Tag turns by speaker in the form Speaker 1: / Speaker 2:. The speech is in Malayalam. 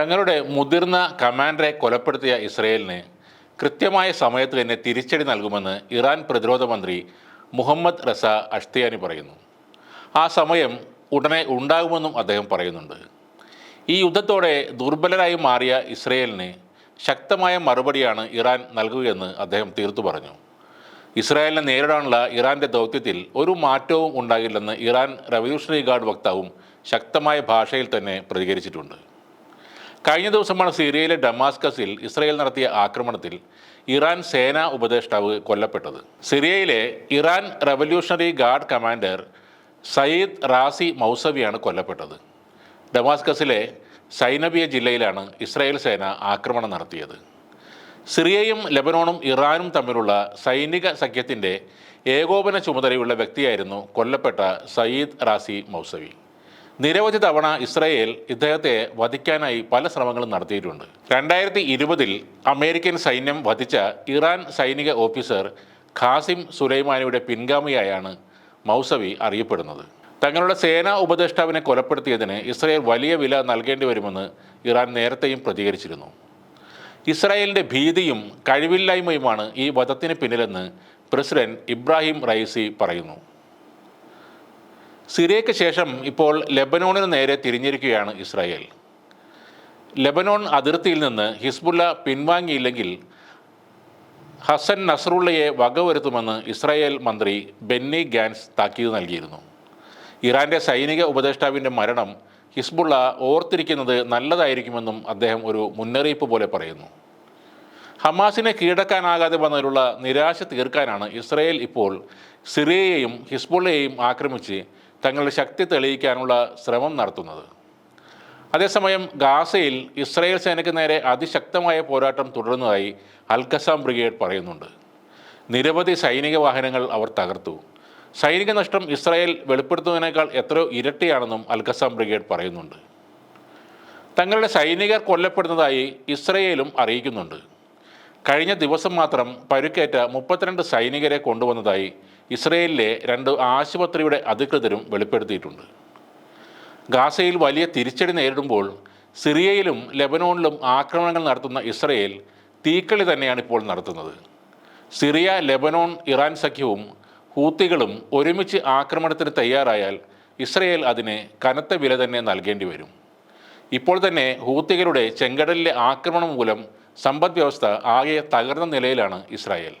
Speaker 1: തങ്ങളുടെ മുതിർന്ന കമാൻഡറെ കൊലപ്പെടുത്തിയ ഇസ്രയേലിന് കൃത്യമായ സമയത്ത് തന്നെ തിരിച്ചടി നൽകുമെന്ന് ഇറാൻ പ്രതിരോധ മന്ത്രി മുഹമ്മദ് റസ അഷ്തിയാനി പറയുന്നു. ആ സമയം ഉടനെ ഉണ്ടാകുമെന്നും അദ്ദേഹം പറയുന്നുണ്ട്. ഈ യുദ്ധത്തോടെ ദുർബലരായി മാറിയ ഇസ്രയേലിന് ശക്തമായ മറുപടിയാണ് ഇറാൻ നൽകുകയെന്ന് അദ്ദേഹം തീർത്തു പറഞ്ഞു. ഇസ്രായേലിനെ നേരിടാനുള്ള ഇറാന്റെ ദൗത്യത്തിൽ ഒരു മാറ്റവും ഉണ്ടാകില്ലെന്ന് ഇറാൻ റവല്യൂഷണറി ഗാർഡ് വക്താവും ശക്തമായ ഭാഷയിൽ തന്നെ പ്രതികരിച്ചിട്ടുണ്ട്. കഴിഞ്ഞ ദിവസമാണ് സിറിയയിലെ ഡമാസ്കസിൽ ഇസ്രായേൽ നടത്തിയ ആക്രമണത്തിൽ ഇറാൻ സേനാ ഉപദേഷ്ടാവ് കൊല്ലപ്പെട്ടത്. സിറിയയിലെ Iran revolutionary guard commander Sayyid Razi മൗസവിയാണ് കൊല്ലപ്പെട്ടത്. ഡമാസ്കസിലെ സൈനബിയ ജില്ലയിലാണ് ഇസ്രായേൽ സേന ആക്രമണം നടത്തിയത്. സിറിയയും ലബനോണും ഇറാനും തമ്മിലുള്ള സൈനിക സഖ്യത്തിന്റെ ഏകോപന ചുമതലയുള്ള വ്യക്തിയായിരുന്നു കൊല്ലപ്പെട്ട സയ്യിദ് റാസി മൗസവി. നിരവധി തവണ ഇസ്രയേൽ ഇദ്ദേഹത്തെ വധിക്കാനായി പല ശ്രമങ്ങളും നടത്തിയിട്ടുണ്ട്. രണ്ടായിരത്തി ഇരുപതിൽ അമേരിക്കൻ സൈന്യം വധിച്ച ഇറാൻ സൈനിക ഓഫീസർ ഖാസിം സുലൈമാനിയുടെ പിൻഗാമിയായാണ് മൗസവി അറിയപ്പെടുന്നത്. തങ്ങളുടെ സേനാ ഉപദേഷ്ടാവിനെ കൊലപ്പെടുത്തിയതിന് ഇസ്രയേൽ വലിയ വില നൽകേണ്ടി വരുമെന്ന് ഇറാൻ നേരത്തെയും പ്രതികരിച്ചിരുന്നു. ഇസ്രായേലിന്റെ ഭീതിയും കഴിവില്ലായ്മയുമാണ് ഈ വധത്തിന് പിന്നിലെന്ന് പ്രസിഡന്റ് ഇബ്രാഹിം റൈസി പറയുന്നു. സിറിയയ്ക്ക് ശേഷം ഇപ്പോൾ ലെബനോണിന് നേരെ തിരിഞ്ഞിരിക്കുകയാണ് ഇസ്രായേൽ. ലെബനോൺ അതിർത്തിയിൽ നിന്ന് ഹിസ്ബുല്ല പിൻവാങ്ങിയില്ലെങ്കിൽ ഹസൻ നസറുള്ളയെ വകവരുത്തുമെന്ന് ഇസ്രായേൽ മന്ത്രി ബെന്നി ഗാൻസ് താക്കീത് നൽകിയിരുന്നു. ഇറാന്റെ സൈനിക ഉപദേഷ്ടാവിന്റെ മരണം ഹിസ്ബുള്ള ഓർത്തിരിക്കുന്നത് നല്ലതായിരിക്കുമെന്നും അദ്ദേഹം ഒരു മുന്നറിയിപ്പ് പോലെ പറയുന്നു. ഹമാസിനെ കീഴടക്കാനാകാതെ വന്നതിലുള്ള നിരാശ തീർക്കാനാണ് ഇസ്രായേൽ ഇപ്പോൾ സിറിയയെയും ഹിസ്ബുള്ളയെയും ആക്രമിച്ച് തങ്ങളുടെ ശക്തി തെളിയിക്കാനുള്ള ശ്രമം നടത്തുന്നത്. അതേസമയം ഗാസയിൽ ഇസ്രായേൽ സേനയ്ക്ക് നേരെ അതിശക്തമായ പോരാട്ടം തുടരുന്നതായി അൽഖസാം ബ്രിഗേഡ് പറയുന്നുണ്ട്. നിരവധി സൈനിക വാഹനങ്ങൾ അവർ തകർത്തു. സൈനിക നഷ്ടം ഇസ്രായേൽ വെളിപ്പെടുത്തുന്നതിനേക്കാൾ എത്രയോ ഇരട്ടിയാണെന്നും അൽഖസാം ബ്രിഗേഡ് പറയുന്നുണ്ട്. തങ്ങളുടെ സൈനികർ കൊല്ലപ്പെടുന്നതായി ഇസ്രയേലും അറിയിക്കുന്നുണ്ട്. കഴിഞ്ഞ ദിവസം മാത്രം പരുക്കേറ്റ മുപ്പത്തിരണ്ട് സൈനികരെ കൊണ്ടുവന്നതായി ഇസ്രയേലിലെ രണ്ട് ആശുപത്രിയുടെ അധികൃതരും വെളിപ്പെടുത്തിയിട്ടുണ്ട്. ഗാസയിൽ വലിയ തിരിച്ചടി നേരിടുമ്പോൾ സിറിയയിലും ലെബനോണിലും ആക്രമണങ്ങൾ നടത്തുന്ന ഇസ്രയേൽ തീക്കളി തന്നെയാണ് ഇപ്പോൾ നടത്തുന്നത്. സിറിയ ലെബനോൺ ഇറാൻ സഖ്യവും ഹൂത്തികളും ഒരുമിച്ച് ആക്രമണത്തിന് തയ്യാറായാൽ ഇസ്രയേൽ അതിന് കനത്ത വില തന്നെ നൽകേണ്ടി വരും. ഇപ്പോൾ തന്നെ ഹൂത്തികളുടെ ചെങ്കടലിലെ ആക്രമണം മൂലം സമ്പദ് വ്യവസ്ഥ ആകെ തകർന്ന നിലയിലാണ് ഇസ്രായേൽ.